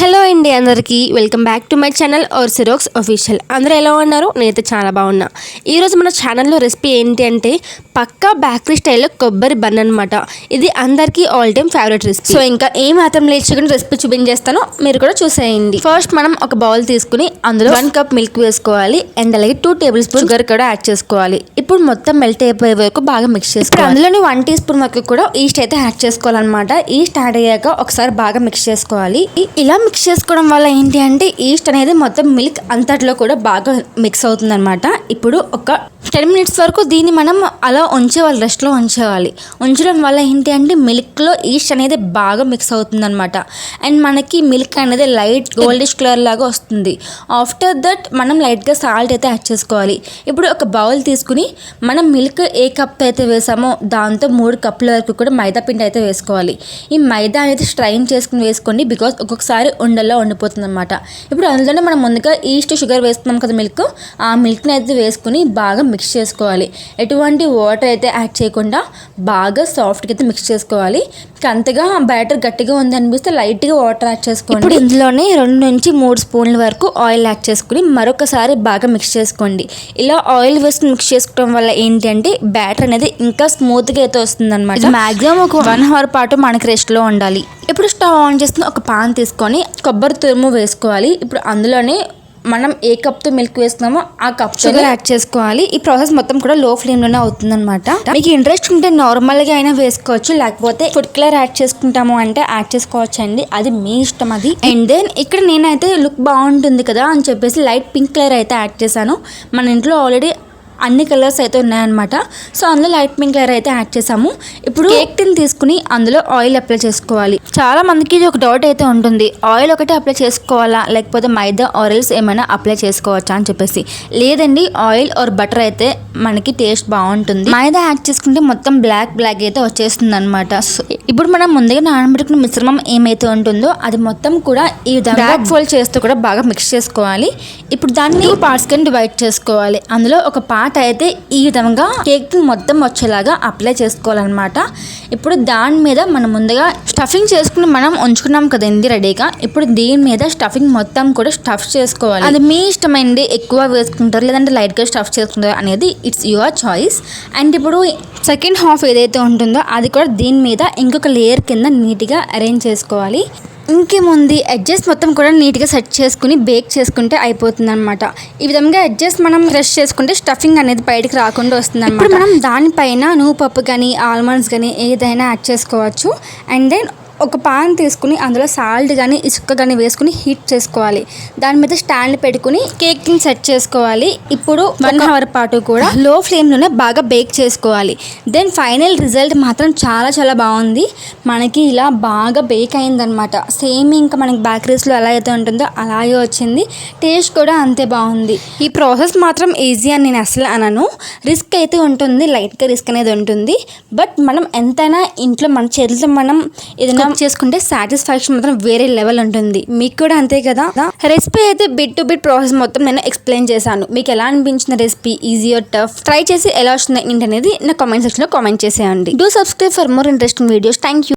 Hello అండి అందరికీ. Welcome back to my channel R సిరోక్స్ official. అందరూ ఎలా ఉన్నారు? నేనైతే చాలా బాగున్నా. ఈరోజు మన ఛానల్లో రెసిపీ ఏంటి అంటే పక్కా బేకరీ స్టైల్లో కొబ్బరి బన్ అనమాట ఇది అందరికీ all time favourite recipe. So ఇంకా ఏ మాత్రం లేచుకుని రెసిపీ చూపించేస్తానో. మీరు కూడా చూసేయండి. ఫస్ట్ మనం ఒక బౌల్ తీసుకుని అందులో వన్ కప్ మిల్క్ వేసుకోవాలి. అండ్ అలాగే టూ టేబుల్ స్పూన్ షుగర్ కూడా యాడ్ చేసుకోవాలి. ఇప్పుడు మొత్తం మెల్ట్ అయిపోయే వరకు బాగా మిక్స్ చేసుకోవాలి. అందులోని వన్ టీ స్పూన్ వరకు కూడా ఈస్ట్ అయితే యాడ్ చేసుకోవాలన్నమాట. ఈస్ట్ యాడ్ అయ్యాక ఒకసారి బాగా మిక్స్ చేసుకోవాలి. ఇలా మిక్స్ చేసుకోవడం వల్ల ఏంటి అంటే ఈస్ట్ అనేది మొత్తం మిల్క్ అంతట్లో కూడా బాగా మిక్స్ అవుతుందన్నమాట. ఇప్పుడు ఒక టెన్ మినిట్స్ వరకు దీన్ని మనం అలా ఉంచేవాలి రెస్ట్లో ఉంచేవాలి ఉంచడం వల్ల ఏంటి అంటే మిల్క్లో ఈస్ట్ అనేది బాగా మిక్స్ అవుతుంది అనమాట అండ్ మనకి మిల్క్ అనేది లైట్ గోల్డిష్ కలర్ లాగా వస్తుంది. ఆఫ్టర్ దట్ మనం లైట్గా సాల్ట్ అయితే యాడ్ చేసుకోవాలి. ఇప్పుడు ఒక బౌల్ తీసుకుని మనం మిల్క్ ఏ కప్ అయితే వేసామో దాంతో మూడు కప్పుల వరకు కూడా మైదా పిండి అయితే వేసుకోవాలి. ఈ మైదా అనేది స్ట్రైన్ చేసుకుని వేసుకోండి బికాస్ ఒక్కొక్కసారి ఉండల్లో ఉండిపోతుంది అనమాట ఇప్పుడు అందులోనే మనం ముందుగా ఈస్ట్ షుగర్ వేస్తున్నాం కదా మిల్క్ ఆ మిల్క్ని అయితే వేసుకుని బాగా మిక్స్ చేసుకోవాలి. ఎటువంటి వాటర్ అయితే యాడ్ చేయకుండా బాగా సాఫ్ట్గా అయితే మిక్స్ చేసుకోవాలి. అంతగా బ్యాటర్ గట్టిగా ఉంది అనిపిస్తే లైట్గా వాటర్ యాడ్ చేసుకోండి. ఇప్పుడు ఇందులోనే రెండు నుంచి మూడు స్పూన్ల వరకు ఆయిల్ యాడ్ చేసుకుని మరొకసారి బాగా మిక్స్ చేసుకోండి. ఇలా ఆయిల్ వేసుకుని మిక్స్ చేసుకోవడం వల్ల ఏంటి అంటే బ్యాటర్ అనేది ఇంకా స్మూత్గా అయితే వస్తుంది అనమాట మాక్సిమం ఒక వన్ అవర్ పాటు మనకి రెస్ట్లో ఉండాలి. ఇప్పుడు స్టవ్ ఆన్ చేసుకుని ఒక పాన్ తీసుకొని కొబ్బరి తురుము వేసుకోవాలి. ఇప్పుడు అందులోనే మనం ఏ కప్తో మిల్క్ వేస్తున్నామో ఆ కప్ షుగర్ యాడ్ చేసుకోవాలి. ఈ ప్రాసెస్ మొత్తం కూడా లో ఫ్లేమ్లోనే అవుతుంది అనమాట మీకు ఇంట్రెస్ట్ ఉంటే నార్మల్గా అయినా వేసుకోవచ్చు. లేకపోతే ఫుడ్ కలర్ యాడ్ చేసుకుంటాము అంటే యాడ్ చేసుకోవచ్చు అండి అది మీ ఇష్టం అది. అండ్ దెన్ ఇక్కడ నేనైతే లుక్ బాగుంటుంది కదా అని చెప్పేసి లైట్ పింక్ కలర్ అయితే యాడ్ చేశాను. మన ఇంట్లో ఆల్రెడీ అన్ని కలర్స్ అయితే ఉన్నాయన్నమాట. సో అందులో లైట్ పింక్ కలర్ అయితే యాడ్ చేసాము. ఇప్పుడు కేక్ టిన్ తీసుకుని అందులో ఆయిల్ అప్లై చేసుకోవాలి. చాలా మందికి ఇది ఒక డౌట్ అయితే ఉంటుంది. ఆయిల్ ఒకటే అప్లై చేసుకోవాలా? లేకపోతే మైదా ఆయిల్స్ ఏమైనా అప్లై చేసుకోవచ్చా అని చెప్పేసి. లేదండి ఆయిల్ ఆర్ బటర్ అయితే మనకి టేస్ట్ బాగుంటుంది. మైదా యాడ్ చేసుకుంటే మొత్తం బ్లాక్ బ్లాక్ అయితే వచ్చేస్తుంది అనమాట ఇప్పుడు మనం ముందుగా నానబెట్టుకున్న మిశ్రమం ఏమైతే ఉంటుందో అది మొత్తం కూడా ఈ విధంగా ఫోల్డ్ చేస్తూ కూడా బాగా మిక్స్ చేసుకోవాలి. ఇప్పుడు దాన్ని పార్ట్స్ కింద డివైడ్ చేసుకోవాలి. అందులో ఒక పార్ట్ అయితే ఈ విధంగా కేక్ మొత్తం వచ్చేలాగా అప్లై చేసుకోవాలన్నమాట. ఇప్పుడు దాని మీద మనం ముందుగా స్టఫింగ్ చేసుకుని మనం ఉంచుకున్నాం కదండి రెడీగా. ఇప్పుడు దీని మీద స్టఫింగ్ మొత్తం కూడా స్టఫ్ చేసుకోవాలి. అది మీ ఇష్టమైంది ఎక్కువ వేసుకుంటారు లేదంటే లైట్గా స్టఫ్ చేసుకుంటారు అనేది ఇట్స్ యువర్ చాయిస్ అండ్ ఇప్పుడు సెకండ్ హాఫ్ ఏదైతే ఉంటుందో అది కూడా దీని మీద ఇంకొక లేయర్ కింద నీట్గా అరేంజ్ చేసుకోవాలి. ఇంకేముంది? అడ్జస్ట్ మొత్తం కూడా నీట్గా సెట్ చేసుకుని బేక్ చేసుకుంటే అయిపోతుంది అనమాట ఈ విధంగా అడ్జస్ట్ మనం ఫ్రెష్ చేసుకుంటే స్టఫింగ్ అనేది బయటకు రాకుండా వస్తుంది ఇప్పుడు మనం దానిపైన నువ్వు పప్పు కానీ ఆల్మండ్స్ కానీ ఏదైనా యాడ్ చేసుకోవచ్చు. అండ్ దెన్ ఒక పాన్ తీసుకుని అందులో సాల్ట్ కానీ ఇసుక కానీ వేసుకుని హీట్ చేసుకోవాలి. దాని మీద స్టాండ్ పెట్టుకుని కేక్ని సెట్ చేసుకోవాలి. ఇప్పుడు వన్ అవర్ పాటు కూడా లో ఫ్లేమ్లోనే బాగా బేక్ చేసుకోవాలి. దెన్ ఫైనల్ రిజల్ట్ మాత్రం చాలా చాలా బాగుంది. మనకి ఇలా బాగా బేక్ అయిందనమాట సేమ్ ఇంకా మనకి బేకరీస్లో ఎలా అయితే ఉంటుందో అలాగే వచ్చింది. టేస్ట్ కూడా అంతే బాగుంది. ఈ ప్రాసెస్ మాత్రం ఈజీ అని నేను అసలు అనను. రిస్క్ అయితే ఉంటుంది లైట్గా రిస్క్ అనేది ఉంటుంది. బట్ మనం ఎంతైనా ఇంట్లో మన చేతులతో మనం ఏదైనా చేసుకుంటే సాటిస్ఫాక్షన్ మాత్రం వేరే లెవెల్ ఉంటుంది. మీకు కూడా అంతే కదా? రెసిపీ అయితే బిట్ టు బిట్ ప్రాసెస్ మొత్తం నేను ఎక్స్ప్లెయిన్ చేశాను. మీకు ఎలా అనిపించిన recipe easy or tough try చేసి ఎలా వస్తుంది ఏంటి అనేది నా కామెంట్ సెక్షన్లో కామెంట్ చేసేయండి. Do subscribe for more interesting videos thank you